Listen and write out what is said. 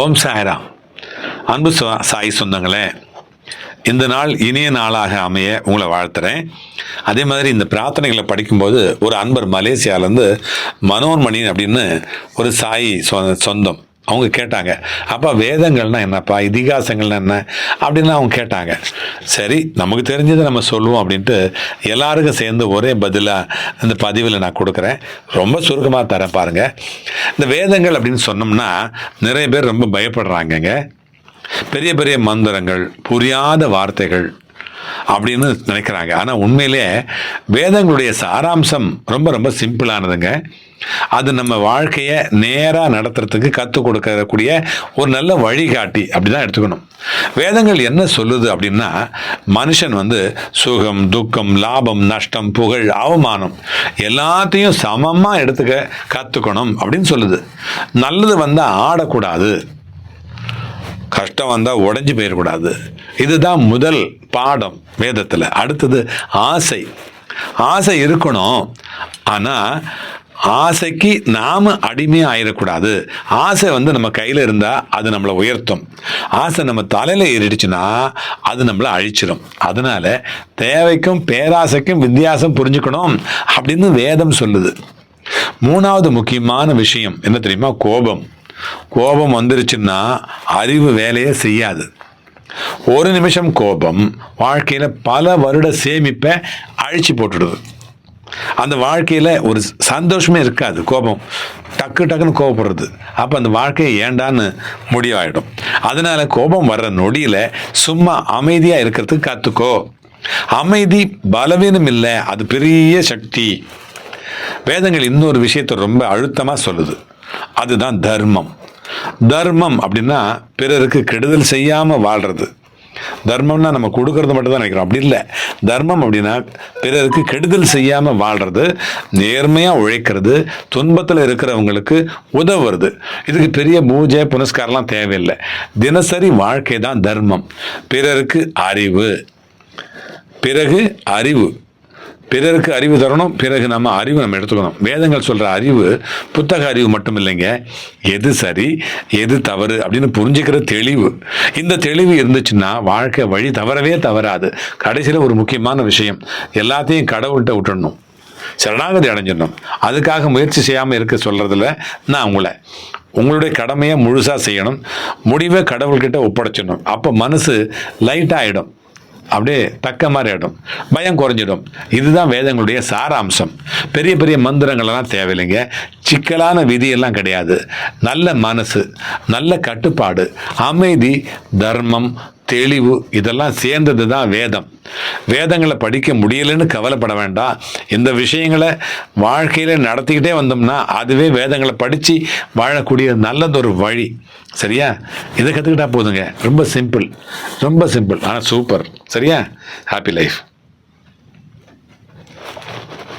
ஓம் சாய்ராம் அன்பு சாய் சொந்தங்களே இந்த நாள் இனிய நாளாக அமைய உங்களை வாழ்த்துறேன். அதே மாதிரி இந்த பிரார்த்தனைகளை படிக்கும்போது ஒரு அன்பர் மலேசியாவிலேருந்து மனோன்மணி அப்படின்னு ஒரு சாய் சொந்தம். அவங்க கேட்டாங்க. அப்பா வேதங்கள்னா என்னப்பா? இதிகாசங்கள்னா என்ன? அப்படின்னு அவங்க கேட்டாங்க. சரி நமக்கு தெரிஞ்சதை நம்ம சொல்லுவோம் அப்படின்ட்டு எல்லாருக்கும் சேர்ந்து ஒரே பதிலாக இந்த பதிவில் நான் கொடுக்குறேன். ரொம்ப சுருக்கமாக தரேன் பாருங்கள் இந்த வேதங்கள் அப்படின்னு சொன்னோம்னா நிறைய பேர் ரொம்ப பயப்படுறாங்கங்க. பெரிய பெரிய மந்திரங்கள் புரியாத வார்த்தைகள் அப்படின்னு நினைக்கிறாங்க. ஆனால் உண்மையிலே வேதங்களுடைய சாராம்சம் ரொம்ப ரொம்ப சிம்பிளானதுங்க. அது நம்ம வாழ்க்கையை நேராக நடத்துறதுக்கு கற்றுக் கொடுக்கக்கூடிய ஒரு நல்ல வழிகாட்டி அப்படி தான் எடுத்துக்கணும். வேதங்கள் என்ன சொல்லுது அப்படின்னா மனுஷன் வந்து சுகம் துக்கம் லாபம் நஷ்டம் புகழ் அவமானம் எல்லாத்தையும் சமமாக எடுத்துக்க கற்றுக்கணும் அப்படின்னு சொல்லுது. நல்லது வந்தால் ஆடக்கூடாது. கஷ்டம் வந்தால் உடஞ்சி போயிடக்கூடாது இதுதான் முதல் பாடம் வேதத்தில். அடுத்தது ஆசை. ஆசை இருக்கணும். ஆனால் ஆசைக்கு நாம் அடிமையாக ஆயிடக்கூடாது ஆசை வந்து நம்ம கையில் இருந்தால் அது நம்மளை உயர்த்தும். ஆசை நம்ம தலையில் ஏறிடுச்சுன்னா அது நம்மளை அழிச்சிடும் அதனால தேவைக்கும் பேராசைக்கும் வித்தியாசம் புரிஞ்சுக்கணும் அப்படின்னு வேதம் சொல்லுது. மூணாவது முக்கியமான விஷயம் என்ன தெரியுமா? கோபம். கோபம் வந்துருச்சுன்னா அறிவு வேலையை செய்யாது. ஒரு நிமிஷம் கோபம் வாழ்க்கையில் பல வருட சேமிப்பை அழிச்சு போட்டுடுது. அந்த வாழ்க்கையில் ஒரு சந்தோஷமே இருக்காது கோபம். டக்கு டக்குன்னு கோபப்படுறது. அப்போ அந்த வாழ்க்கையை ஏண்டான்னு முடிவாயிடும். அதனால கோபம் வர்ற நொடியில் சும்மா அமைதியாக இருக்கிறதுக்கு கற்றுக்கோ அமைதி பலவீனம் இல்லை அது பெரிய சக்தி. வேதங்கள் இன்னொரு விஷயத்தை ரொம்ப அழுத்தமாக சொல்லுது. அதுதான் தர்மம். தர்மம் அப்படின்னா பிறருக்கு கெடுதல் செய்யாமல் வாழ்கிறது தர்மம்னா நம்ம கொடுக்கறது மட்டும் தான் நினைக்கிறோம். அப்படி இல்லை. தர்மம் அப்படின்னா பிறருக்கு கெடுதல் செய்யாமல் வாழ்கிறது நேர்மையாக உழைக்கிறது துன்பத்தில் இருக்கிறவங்களுக்கு உதவுறது. இதுக்கு பெரிய பூஜை புனஸ்காரம்லாம் தேவையில்லை. தினசரி வாழ்க்கை தான் தர்மம். பிறருக்கு அறிவு. பிறகு அறிவு. பிறருக்கு அறிவு தரணும் பிறகு நம்ம அறிவு நம்ம எடுத்துக்கணும். வேதங்கள் சொல்கிற அறிவு புத்தக அறிவு மட்டும் இல்லைங்க. எது சரி எது தவறு அப்படின்னு புரிஞ்சுக்கிற தெளிவு. இந்த தெளிவு இருந்துச்சுன்னா வாழ்க்கை வழி தவறவே தவறாது. கடைசியில் ஒரு முக்கியமான விஷயம் எல்லாத்தையும் கடவுள்கிட்ட விட்டுடணும். சரணாகதி அடைஞ்சிடணும். அதுக்காக முயற்சி செய்யாமல் இருக்க சொல்கிறதுல நான் உங்களை. உங்களுடைய கடமையை முழுசாக செய்யணும். முடிவை கடவுள்கிட்ட ஒப்படைச்சிடணும். அப்போ மனசு லைட் ஆகிடும் அப்படியே தக்க மாதிரி ஆகிடும் பயம் குறைஞ்சிடும். இதுதான் வேதங்களுடைய சாராம்சம். பெரிய பெரிய மந்திரங்கள்லாம் தேவையில்லைங்க. சிக்கலான விதியெல்லாம் கிடையாது. நல்ல மனசு நல்ல கட்டுப்பாடு அமைதி தர்மம் தெளிவு இதெல்லாம் சேர்ந்தது தான் வேதம். வேதங்களை படிக்க முடியலன்னு கவலைப்பட வேண்டாம். இந்த விஷயங்களை வாழ்க்கையில் நடத்திக்கிட்டே வந்தோம்னா அதுவே வேதங்களை படித்து வாழக்கூடிய நல்லதொரு வழி. சரியா? இதை கற்றுக்கிட்டா போதுங்க. ரொம்ப சிம்பிள். ரொம்ப சிம்பிள். ஆனால் சூப்பர். சரியா? Happy life